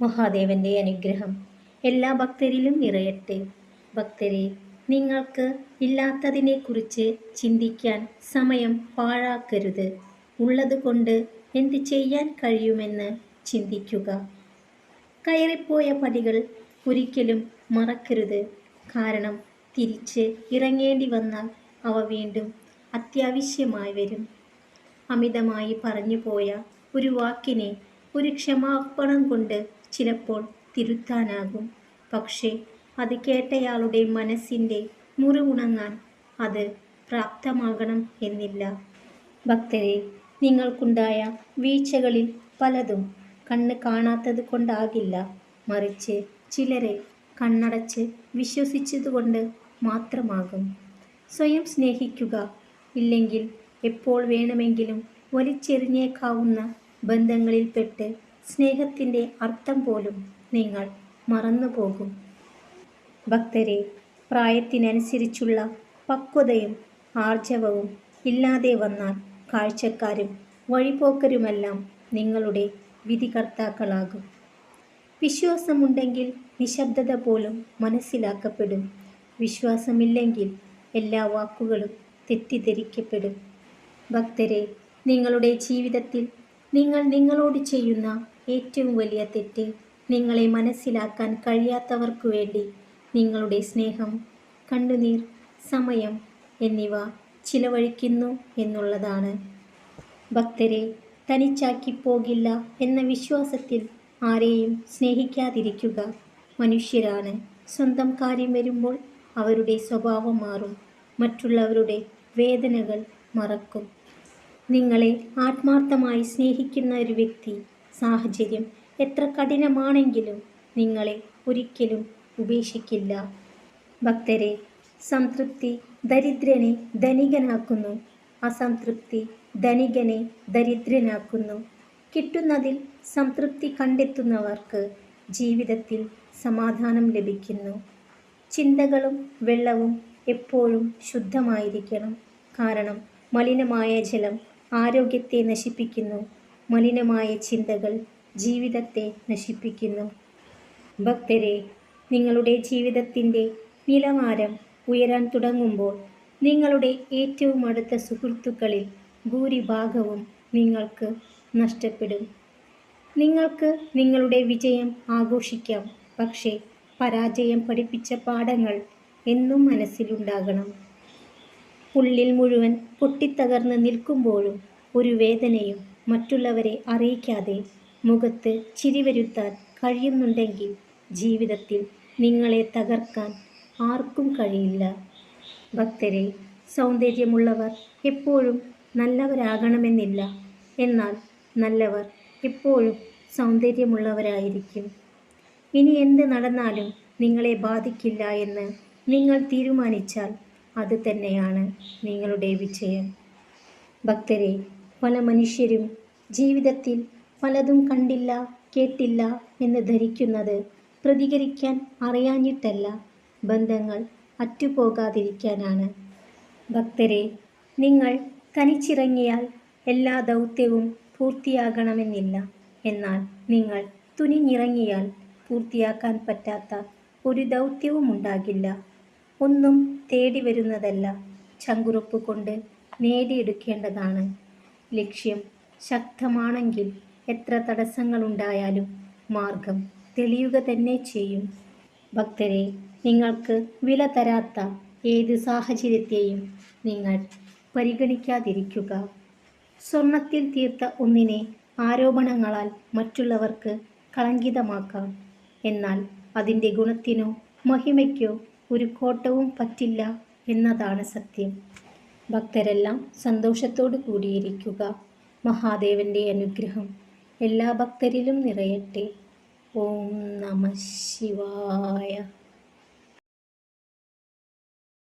മഹാദേവന്റെ അനുഗ്രഹം എല്ലാ ഭക്തരിലും നിറയട്ടെ. ഭക്തരെ നിങ്ങൾക്ക് ഇല്ലാത്തതിനെ കുറിച്ച് ചിന്തിക്കാൻ സമയം പാഴാക്കരുത്. ഉള്ളതുകൊണ്ട് എന്ത് ചെയ്യാൻ കഴിയുമെന്ന് ചിന്തിക്കുക. കയറിപ്പോയ പടികൾ ഒരിക്കലും മറക്കരുത്. കാരണം തിരിച്ച് ഇറങ്ങേണ്ടി വന്നാൽ അവ വീണ്ടും അത്യാവശ്യമായി വരും. അമിതമായി പറഞ്ഞു പോയ ഒരു വാക്കിനെ ഒരു ക്ഷമാപണം കൊണ്ട് ചിലപ്പോൾ തിരുത്താനാകും. പക്ഷേ അത് കേട്ടയാളുടെ മനസ്സിന്റെ മുറിവുണങ്ങാൻ അത് പ്രാപ്തമാകണം എന്നില്ല. ഭക്തരെ നിങ്ങൾക്കുണ്ടായ വീഴ്ചകളിൽ പലതും കണ്ണ് കാണാത്തത് കൊണ്ടാകില്ല. മറിച്ച് ചിലരെ കണ്ണടച്ച് വിശ്വസിച്ചതുകൊണ്ട് മാത്രമാകും. സ്വയം സ്നേഹിക്കുക ഇല്ലെങ്കിൽ എപ്പോൾ വേണമെങ്കിലും വലിച്ചെറിഞ്ഞേക്കാവുന്ന ബന്ധങ്ങളിൽപ്പെട്ട് സ്നേഹത്തിന്റെ അർത്ഥം പോലും നിങ്ങൾ മറന്നുപോകും. ഭക്തരെ പ്രായത്തിനനുസരിച്ചുള്ള പക്വതയും ആർജവവും ഇല്ലാതെ വന്നാൽ കാഴ്ചക്കാരും വഴിപോക്കരുമെല്ലാം നിങ്ങളുടെ വിധികർത്താക്കളാകും. വിശ്വാസമുണ്ടെങ്കിൽ നിശബ്ദത പോലും മനസ്സിലാക്കപ്പെടും. വിശ്വാസമില്ലെങ്കിൽ എല്ലാ വാക്കുകളും തെറ്റിദ്ധരിക്കപ്പെടും. ഭക്തരെ നിങ്ങളുടെ ജീവിതത്തിൽ നിങ്ങൾ നിങ്ങളോട് ചെയ്യുന്ന ഏറ്റവും വലിയ തെറ്റ് നിങ്ങളെ മനസ്സിലാക്കാൻ കഴിയാത്തവർക്ക് വേണ്ടി നിങ്ങളുടെ സ്നേഹം കണ്ണുനീർ സമയം എന്നിവ ചിലവഴിക്കുന്നു എന്നുള്ളതാണ്. ഭക്തരെ തനിച്ചാക്കി പോകില്ല എന്ന വിശ്വാസത്തിൽ ആരെയും സ്നേഹിക്കാതിരിക്കുക മനുഷ്യരാണ്. സ്വന്തം കാര്യം വരുമ്പോൾ അവരുടെ സ്വഭാവം മാറും. മറ്റുള്ളവരുടെ വേദനകൾ മറക്കും. നിങ്ങളെ ആത്മാർത്ഥമായി സ്നേഹിക്കുന്ന ഒരു വ്യക്തി. സാഹചര്യം എത്ര കഠിനമാണെങ്കിലും നിങ്ങളെ ഒരിക്കലും ഉപേക്ഷിക്കില്ല. ഭക്തരെ സംതൃപ്തി ദരിദ്രനെ ധനികനാക്കുന്നു. അസംതൃപ്തി ധനികനെ ദരിദ്രനാക്കുന്നു. കിട്ടുന്നതിൽ സംതൃപ്തി കണ്ടെത്തുന്നവർക്ക് ജീവിതത്തിൽ സമാധാനം ലഭിക്കുന്നു. ചിന്തകളും വെള്ളവും എപ്പോഴും ശുദ്ധമായിരിക്കണം. കാരണം മലിനമായ ജലം ആരോഗ്യത്തെ നശിപ്പിക്കുന്നു. മലിനമായ ചിന്തകൾ ജീവിതത്തെ നശിപ്പിക്കുന്നു. ഭക്തരെ നിങ്ങളുടെ ജീവിതത്തിന്റെ നിലവാരം ഉയരാൻ തുടങ്ങുമ്പോൾ നിങ്ങളുടെ ഏറ്റവും അടുത്ത സുഹൃത്തുക്കളിൽ ഭൂരിഭാഗവും നിങ്ങൾക്ക് നഷ്ടപ്പെടും. നിങ്ങൾക്ക് നിങ്ങളുടെ വിജയം ആഘോഷിക്കാം. പക്ഷേ പരാജയം പഠിപ്പിച്ച പാഠങ്ങൾ എന്നും മനസ്സിലുണ്ടാകണം. ഉള്ളിൽ മുഴുവൻ പൊട്ടിത്തകർന്ന് നിൽക്കുമ്പോഴും ഒരു വേദനയും മറ്റുള്ളവരെ അറിയിക്കാതെ മുഖത്ത് ചിരിവരുത്താൻ കഴിയുന്നുണ്ടെങ്കിൽ ജീവിതത്തിൽ നിങ്ങളെ തകർക്കാൻ ആർക്കും കഴിയില്ല. ഭക്തരെ സൗന്ദര്യമുള്ളവർ എപ്പോഴും നല്ലവരാകണമെന്നില്ല. എന്നാൽ നല്ലവർ എപ്പോഴും സൗന്ദര്യമുള്ളവരായിരിക്കും. ഇനി എന്ത് നടന്നാലും നിങ്ങളെ ബാധിക്കില്ല എന്ന് നിങ്ങൾ തീരുമാനിച്ചാൽ അത് തന്നെയാണ് നിങ്ങളുടെ വിജയം. ഭക്തരെ പല മനുഷ്യരും ജീവിതത്തിൽ പലതും കണ്ടില്ല കേട്ടില്ല എന്ന് ധരിക്കുന്നത് പ്രതികരിക്കാൻ അറിയാഞ്ഞിട്ടല്ല ബന്ധങ്ങൾ അറ്റുപോകാതിരിക്കാനാണ്. ഭക്തരെ നിങ്ങൾ തനിച്ചിറങ്ങിയാൽ എല്ലാ ദൗത്യവും പൂർത്തിയാകണമെന്നില്ല. എന്നാൽ നിങ്ങൾ തുനിഞ്ഞിറങ്ങിയാൽ പൂർത്തിയാക്കാൻ പറ്റാത്ത ഒരു ദൗത്യവും ഉണ്ടാകില്ല ഒന്നും തേടി വരുന്നതല്ല. ചങ്കുറപ്പ് കൊണ്ട് നേടിയെടുക്കേണ്ടതാണ്. ലക്ഷ്യം ശക്തമാണെങ്കിൽ എത്ര തടസ്സങ്ങളുണ്ടായാലും മാർഗം തെളിയുക തന്നെ ചെയ്യും. ഭക്തരെ നിങ്ങൾക്ക് വില തരാത്ത ഏത് സാഹചര്യത്തെയും നിങ്ങൾ പരിഗണിക്കാതിരിക്കുക. സ്വർണത്തിൽ തീർത്ത ഒന്നിനെ ആരോപണങ്ങളാൽ മറ്റുള്ളവർക്ക് കളങ്കിതമാക്കാം. എന്നാൽ അതിന്റെ ഗുണത്തിനോ മഹിമയ്ക്കോ ഒരു കോട്ടവും പറ്റില്ല എന്നതാണ് സത്യം. ഭക്തരെല്ലാം സന്തോഷത്തോടു കൂടിയിരിക്കുക. മഹാദേവന്റെ അനുഗ്രഹം എല്ലാ ഭക്തരിലും നിറയട്ടെ. ഓം നമ ശിവായ.